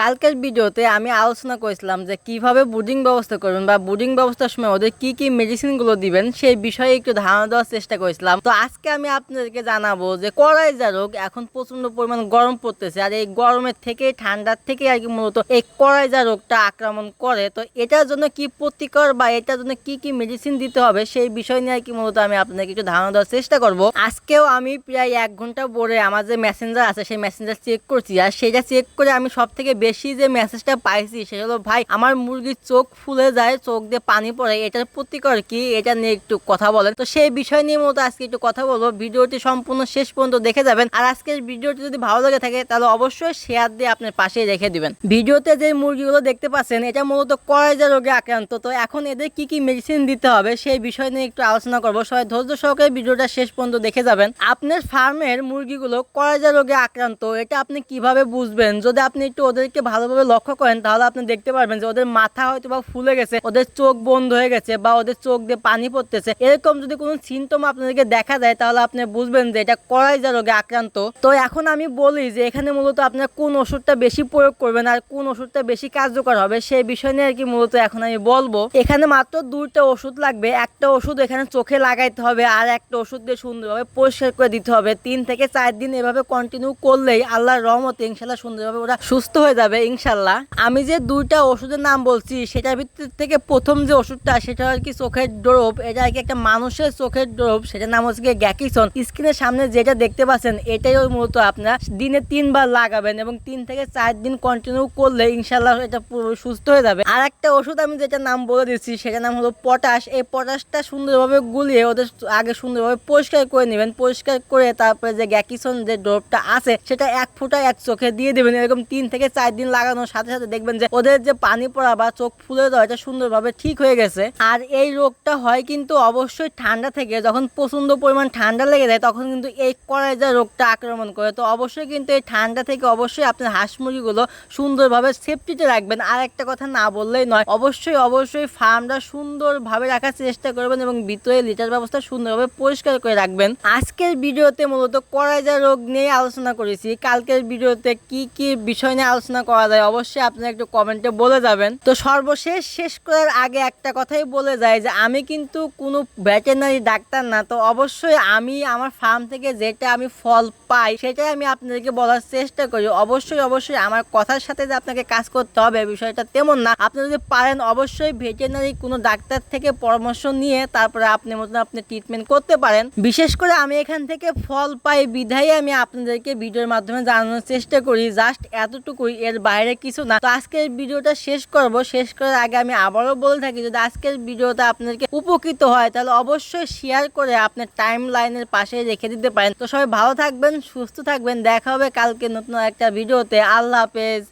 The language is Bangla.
কালকের ভিডিওতে আমি আলোচনা করেছিলাম যে কীভাবে বুডিং ব্যবস্থা করবেন বা বুডিং ব্যবস্থার সময় ওদের কি কি মেডিসিনগুলো দিবেন, সেই বিষয়ে একটু ধারণা দেওয়ার চেষ্টা করেছিলাম। তো আজকে আমি আপনাদেরকে জানাব যে কড়াইজা রোগ এখন প্রচণ্ড পরিমাণ গরম পড়তেছে আর এই গরমের থেকে, ঠান্ডার থেকে আর কি মূলত এই কড়াইজা রোগটা আক্রমণ করে। তো এটার জন্য কি প্রতিকার বা এটার জন্য কি কি মেডিসিন দিতে হবে সেই বিষয় নিয়ে আর কি মূলত আমি আপনাদেরকে একটু ধারণা দেওয়ার চেষ্টা করব। আজকেও আমি প্রায় এক ঘণ্টা পরে আমার যে মেসেঞ্জার আছে, সেই মেসেঞ্জার চেক করছি আর সেটা চেক করে আমি সব থেকে বেশি যে মেসেজটা পাইছি সেটা হলো, ভাই, আমার মুরগির চোখ ফুলে যায়, চোখ দিয়ে পানি পড়ে, এটার প্রতিকার কি? এটা নিয়ে একটু কথা বলেন। তো সেই বিষয় নিয়ে মতো আজকে একটু কথা বলব। ভিডিওটি সম্পূর্ণ শেষ পর্যন্ত দেখে যাবেন। আর আজকের ভিডিওটি যদি ভালো লাগে থাকে, তাহলে অবশ্যই শেয়ার দিয়ে আপনার পাশে রেখে দিবেন। ভিডিওতে যে মুরগিগুলো দেখতে পাচ্ছেন, এটা মূলত কয়েজা রোগে আক্রান্ত। তো এখন এদের কি কি মেডিসিন দিতে হবে, সেই বিষয় নিয়ে একটু আলোচনা করব। সবাই ধৈর্য সহকারে ভিডিওটা শেষ পর্যন্ত দেখে যাবেন। আপনার ফার্মের মুরগিগুলো কয়েজা রোগে আক্রান্ত, এটা আপনি কীভাবে বুঝবেন? যদি আপনি একটু ওদেরকে ভালোভাবে লক্ষ্য করেন, তাহলে আপনি দেখতে পারবেন যে ওদের মাথা হয়তো বা ফুলে গেছে, ওদের চোখ বন্ধ হয়ে গেছে বা ওদের চোখ দিয়ে পানি পড়তেছে। এরকম যদি কোনো সিমটম আপনাদেরকে দেখা যায়, তাহলে আপনি বুঝবেন যে এটা কড়াইজা রোগে আক্রান্ত। তো এখন আমি বলি যে এখানে মূলত আপনার কোন ওষুধটা বেশি প্রয়োগ করবেন আর কোন ওষুধটা বেশি কার্যকর হবে, সেই বিষয় নিয়ে আর কি মূলত এখন আমি বলব। এখানে মাত্র দুইটা ওষুধ লাগবে। একটা ওষুধ এখানে চোখে লাগাইতে হবে আর একটা ওষুধ দিয়ে সুন্দরভাবে পরিষ্কার করে দিতে হবে। তিন থেকে চার দিন এভাবে কন্টিনিউ করলেই আল্লাহর রহমতে ইনশাল্লাহ সুন্দরভাবে ওরা সুস্থ হয়ে যাবে। ইনশাল্লাহ। আমি যে দুইটা ওষুধের নাম বলছি, সেটার ভিতর থেকে প্রথম যে ওষুধটা, সেটা আর কি চোখের ড্রপ। এটা আর কি একটা মানুষের চোখের ড্রপ, সেটার নাম হচ্ছে গিয়ে গ্যাকিসন। স্ক্রিনের সামনে যেটা দেখতে পাচ্ছেন, এটাই ওই মূলত আপনারা দিনে তিনবার লাগাবেন এবং তিন থেকে চার দিন কন্টিনিউ করলে ইনশাল্লাহ এটা সুস্থ হয়ে যাবে। আর একটা ওষুধ আমি যেটা নাম বলে দিচ্ছি, সেটার নাম হলো পটাশ। এই পটাশটা সুন্দরভাবে গুলিয়ে ওদের আগে সুন্দরভাবে পরিষ্কার করে নেবেন। পরিষ্কার করে তারপরে যে গ্যাকিসন যে ড্রপটা আছে, সেটা এক ফুটা এক চোখে দিয়ে দেবেন। এরকম তিন থেকে চার দিন লাগানোর সাথে সাথে দেখবেন যে ওদের যে পানি পড়া বা চোখ ফুলে দেওয়া এটা সুন্দরভাবে ঠিক হয়ে গেছে। আর এই রোগটা হয় কিন্তু অবশ্যই ঠান্ডা থেকে যখন প্রচণ্ড পরিমাণ ঠান্ডা লেগে যায় তখন কিন্তু এই কড়াইজা রোগটা আক্রমণ করে। তো অবশ্যই কিন্তু এই ঠান্ডা থেকে অবশ্যই আপনার হাঁস মুরগিগুলো সুন্দরভাবে সেফটিতে রাখবেন। আর একটা কথা না বললেই নয়, অবশ্যই অবশ্যই ফার্মটা সুন্দরভাবে রাখার চেষ্টা করবেন এবং ভিতরে লিটার ব্যবস্থা সুন্দরভাবে পরিষ্কার করে রাখবেন। আজকের ভিডিওতে মূলত কড়াইজা রোগ নিয়ে আলোচনা করেছি। কালকের ভিডিওতে কি কি বিষয় নিয়ে আলোচনা করা যায়, অবশ্যই আপনি একটু কমেন্টে বলে যাবেন। তো সর্বশেষ, শেষ করার আগে একটা কথাই বলে যায় যে, আমি কিন্তু কোনো ভেটেনারি ডাক্তার না, তো অবশ্যই আমি আমার ফার্ম থেকে যেটা আমি ফল পাই, সেটাই আমি আপনাদেরকে বলার চেষ্টা করি। অবশ্যই অবশ্যই আমার কথার সাথে যে আপনাকে কাজ করতে হবে বিষয়টা তেমন না। আপনি যদি পারেন, অবশ্যই ভেটেরিনারি কোনো ডাক্তার থেকে পরামর্শ নিয়ে তারপরে আপনি মতন আপনি ট্রিটমেন্ট করতে পারেন। বিশেষ করে আমি এখান থেকে ফল পাই বিধায় আমি আপনাদেরকে ভিডিওর মাধ্যমে জানানোর চেষ্টা করি। জাস্ট এতটুকুই এর বাইরে কিছু না। তো আজকের ভিডিওটা শেষ করব। শেষ করার আগে আমি আবারও বলে থাকি যদি আজকের ভিডিওটা আপনাদেরকে উপকৃত হয়, তাহলে অবশ্যই শেয়ার করে আপনার টাইম লাইনের পাশে রেখে দিতে পারেন। তো সবাই ভালো থাকবেন, সুস্থ থাকবেন। দেখা হবে কালকে নতুন একটা ভিডিওতে। আল্লাহ হাফেজ।